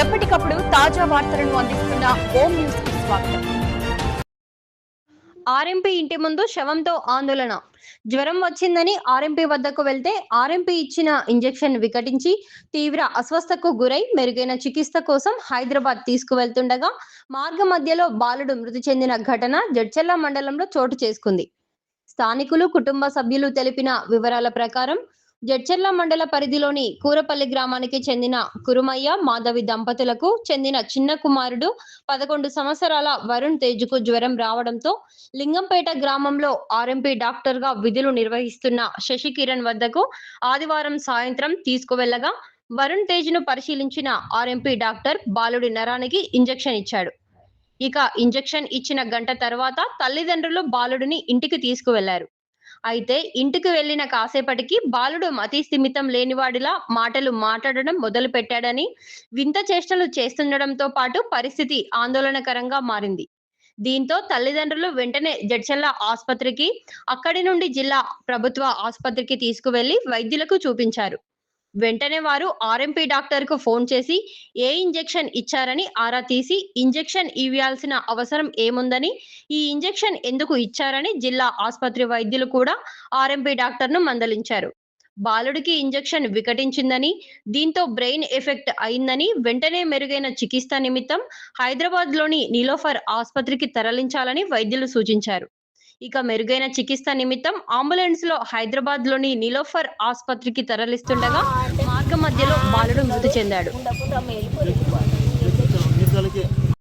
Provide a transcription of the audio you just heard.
ఎప్పటికప్పుడు తాజా వార్తలను అందిస్తున్న హోమ్ న్యూస్కి స్వాగతం. ఆర్ఎంపీ ఇంటి ముందు శవంతో ఆందోళన. జ్వరం వచ్చిందని ఆర్ఎంపీ వద్దకు వెళ్తే ఆర్ఎంపీ ఇచ్చిన ఇంజెక్షన్ వికటించి తీవ్ర అస్వస్థకు గురై మెరుగైన చికిత్స కోసం హైదరాబాద్ తీసుకువెళ్తుండగా మార్గ మధ్యలో బాలుడు మృతి చెందిన ఘటన జడ్చెల్ల మండలంలో చోటు చేసుకుంది. స్థానికులు కుటుంబ సభ్యులు తెలిపిన వివరాల ప్రకారం జడ్చెర్ల మండల పరిధిలోని కూరపల్లి గ్రామానికి చెందిన కురుమయ్య మాధవి దంపతులకు చెందిన చిన్న కుమారుడు పదకొండు సంవత్సరాల వరుణ్ తేజ్కు జ్వరం రావడంతో లింగంపేట గ్రామంలో ఆర్ఎంపీ డాక్టర్గా విధులు నిర్వహిస్తున్న శశికిరణ్ వద్దకు ఆదివారం సాయంత్రం తీసుకువెళ్ళగా వరుణ్ తేజ్ను పరిశీలించిన ఆర్ఎంపీ డాక్టర్ బాలుడి నరానికి ఇంజెక్షన్ ఇచ్చాడు. ఇక ఇంజెక్షన్ ఇచ్చిన గంట తర్వాత తల్లిదండ్రులు బాలుడిని ఇంటికి తీసుకువెళ్ళారు. అయితే ఇంటికి వెళ్ళిన కాసేపటికి బాలుడు మతి స్థిమితం లేనివాడిలా మాటలు మాట్లాడడం మొదలు పెట్టాడని వింత చేష్టలు చేస్తుండడంతో పాటు పరిస్థితి ఆందోళనకరంగా మారింది. దీంతో తల్లిదండ్రులు వెంటనే జడ్చల్ల ఆసుపత్రికి అక్కడి నుండి జిల్లా ప్రభుత్వ ఆసుపత్రికి తీసుకువెళ్ళి వైద్యులకు చూపించారు. వెంటనే వారు ఆర్ఎంపీ డాక్టర్కు ఫోన్ చేసి ఏ ఇంజెక్షన్ ఇచ్చారని ఆరా తీసి ఇంజెక్షన్ ఇవ్వాల్సిన అవసరం ఏముందని ఈ ఇంజెక్షన్ ఎందుకు ఇచ్చారని జిల్లా ఆసుపత్రి వైద్యులు కూడా ఆర్ఎంపీ డాక్టర్ను మందలించారు. బాలుడికి ఇంజెక్షన్ వికటించిందని దీంతో బ్రెయిన్ ఎఫెక్ట్ అయిందని వెంటనే మెరుగైన చికిత్స నిమిత్తం హైదరాబాద్లోని ఆసుపత్రికి తరలించాలని వైద్యులు సూచించారు. ఇక మెరుగైన చికిత్స నిమిత్తం అంబులెన్స్లో హైదరాబాద్లోని నిలోఫర్ ఆసుపత్రికి తరలిస్తుండగా మార్గ మధ్యలో బాలుడు మృతి చెందాడు.